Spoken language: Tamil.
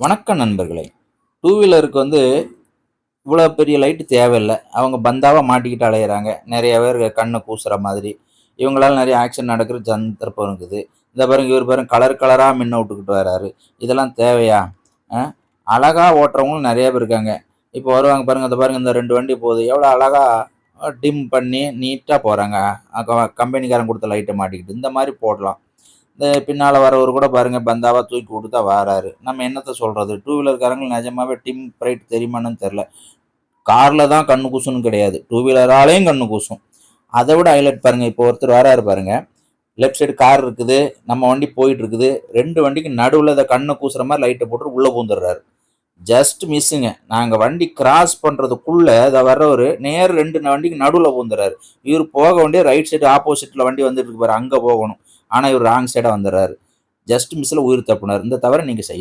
வணக்கம் நண்பர்களே. டூ வீலருக்கு வந்து இவ்வளோ பெரிய லைட்டு தேவையில்லை. அவங்க பந்தாவாக மாட்டிக்கிட்டு அலையிறாங்க. நிறைய பேர் கண்ணை கூசுகிற மாதிரி. இவங்களால் நிறைய ஆக்சிடென்ட் நடக்கிற சந்தர்ப்பம் இருக்குது. இந்த பாருங்க இவர் பாருங்க கலர் கலராக மின்ன விட்டுக்கிட்டு வராரு. இதெல்லாம் தேவையா? ஆ? ஓட்டுறவங்களும் நிறைய பேர் இருக்காங்க. இப்போ வருவாங்க பாருங்க இந்த பாருங்க இந்த ரெண்டு வண்டி போகுது. எவ்வளோ அழகாக டிம் பண்ணி நீட்டாக போகிறாங்க கம்பெனிக்காரன் கொடுத்த லைட்டை மாட்டிக்கிட்டு. இந்த மாதிரி போடலாம். இந்த பின்னால் வரவர் கூட பாருங்க பந்தாவாக தூக்கி கொடுத்தா வாராரு. நம்ம என்னத்த சொல்கிறது டூ வீலர்காரங்க நிஜமாகவே டிம் பிரைட் தெரியுமான்னு தெரில காரில் தான் கண்ணு கூசுன்னு கிடையாது. டூ வீலராலையும் கண்ணு கூசும். அதை விட ஹைலைட் பாருங்கள் இப்போ ஒருத்தர் வராரு பாருங்கள் லெஃப்ட் சைடு கார் இருக்குது நம்ம வண்டி போயிட்டு இருக்குது ரெண்டு வண்டிக்கு நடுவில் அதை கண்ணை கூசுற மாதிரி லைட்டை போட்டு உள்ளே பூந்துடுறாரு. ஜஸ்ட் மிஸ்ஸுங்க நாங்கள் வண்டி கிராஸ் பண்ணுறதுக்குள்ளே அதை வர்றவர் நேர் ரெண்டு வண்டிக்கு நடுவில் பூந்துடுறாரு. இவர் போக வேண்டிய ரைட் சைடு ஆப்போசிட்டில் வண்டி வந்துட்டு இருக்கு பாரு அங்கே போகணும். ஆனால் இவர் ராங் சைடாக வந்துடுறாரு ஜஸ்ட் மிஸ்ஸில் உயிர் தப்புனார். இந்த தவிர நீங்கள் செய்ய